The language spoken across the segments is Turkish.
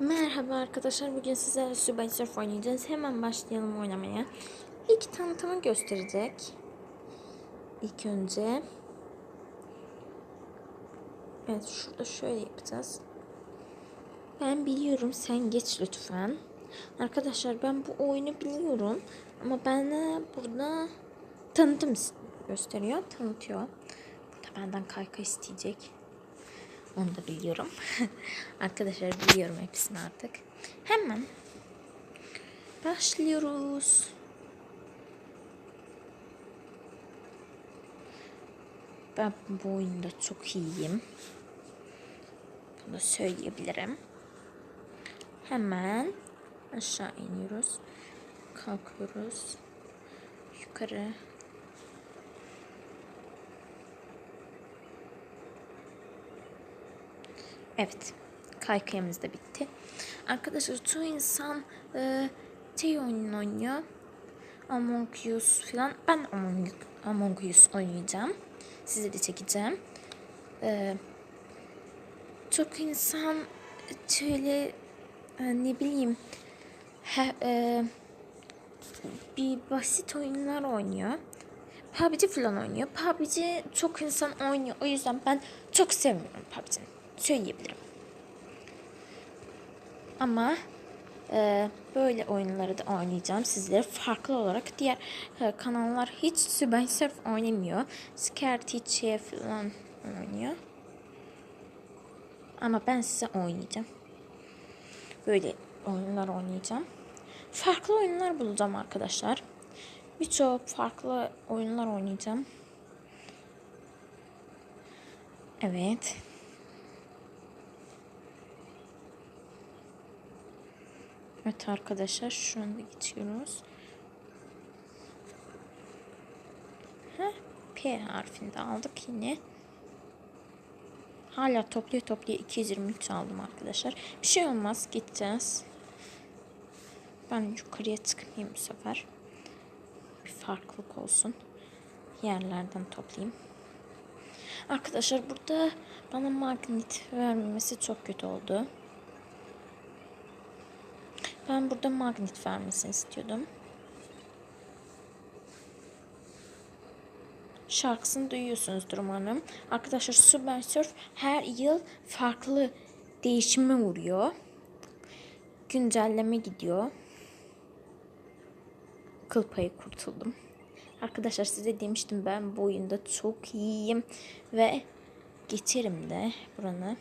Merhaba arkadaşlar. Bugün sizlerle Subway Surf oynayacağız. Hemen başlayalım oynamaya. İlk tanıtımı gösterecek. İlk önce. Evet şurada şöyle yapacağız. Ben biliyorum sen geç lütfen. Arkadaşlar ben bu oyunu biliyorum. Ama bana burada tanıtım gösteriyor. Tanıtıyor. Burada benden kayka isteyecek. Onu da biliyorum. Arkadaşlar biliyorum hepsini artık. Hemen başlıyoruz. Ben bu oyunda çok iyiyim. Bunu söyleyebilirim. Hemen aşağı iniyoruz. Kalkıyoruz. Yukarı. Evet. Kaykayımız da bitti. Arkadaşlar çoğu insan e, şey oyununu oynuyor. Among Us falan. Ben Among, Among Us oynayacağım. Size de çekeceğim. E, çok insan şöyle e, ne bileyim he, e, bir basit oyunlar oynuyor. PUBG falan oynuyor. PUBG çok insan oynuyor. O yüzden ben çok sevmiyorum PUBG'ni. Söyleyebilirim. Ama e, böyle oyunları da oynayacağım sizlere farklı olarak. Diğer e, kanallar hiç Subway Surf oynamıyor. Scare Teacher falan oynuyor. Ama ben size oynayacağım. Böyle oyunlar oynayacağım. Farklı oyunlar bulacağım arkadaşlar. Birçok farklı oyunlar oynayacağım. Evet. Evet arkadaşlar şu anda geçiyoruz. Heh, P harfini aldık yine. Hala topluyor topluyor 223 aldım arkadaşlar. Bir şey olmaz gideceğiz. Ben yukarıya çıkmayayım bu sefer. Bir farklılık olsun. Yerlerden toplayayım. Arkadaşlar burada bana magnet vermemesi çok kötü oldu. Ben burada magnet vermesini istiyordum. Şarkısını duyuyorsunuzdur umarım. Arkadaşlar Super Surf her yıl farklı değişime uğruyor. Güncelleme gidiyor. Kıl payı kurtuldum. Arkadaşlar size demiştim ben bu oyunda çok iyiyim ve geçerim de buranı.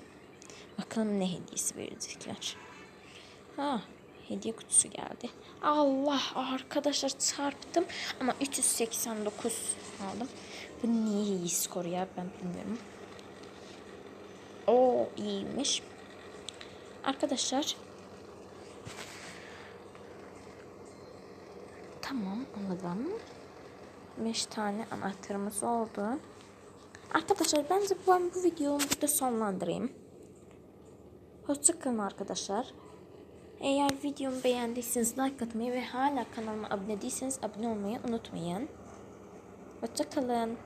Bakalım ne hediyesi verecekler. Ha hediye kutusu geldi. Allah arkadaşlar çarptım ama 389 aldım. Bu niye iyi skor ya ben bilmiyorum. O iyiymiş. Arkadaşlar Tamam anladım. 5 tane anahtarımız oldu. Arkadaşlar bence ben bu videomu burada sonlandırayım. Hoşçakalın arkadaşlar. Eğer videomu beğendiyseniz like atmayı ve hala kanalıma abone değilseniz abone olmayı unutmayın. Hoşçakalın.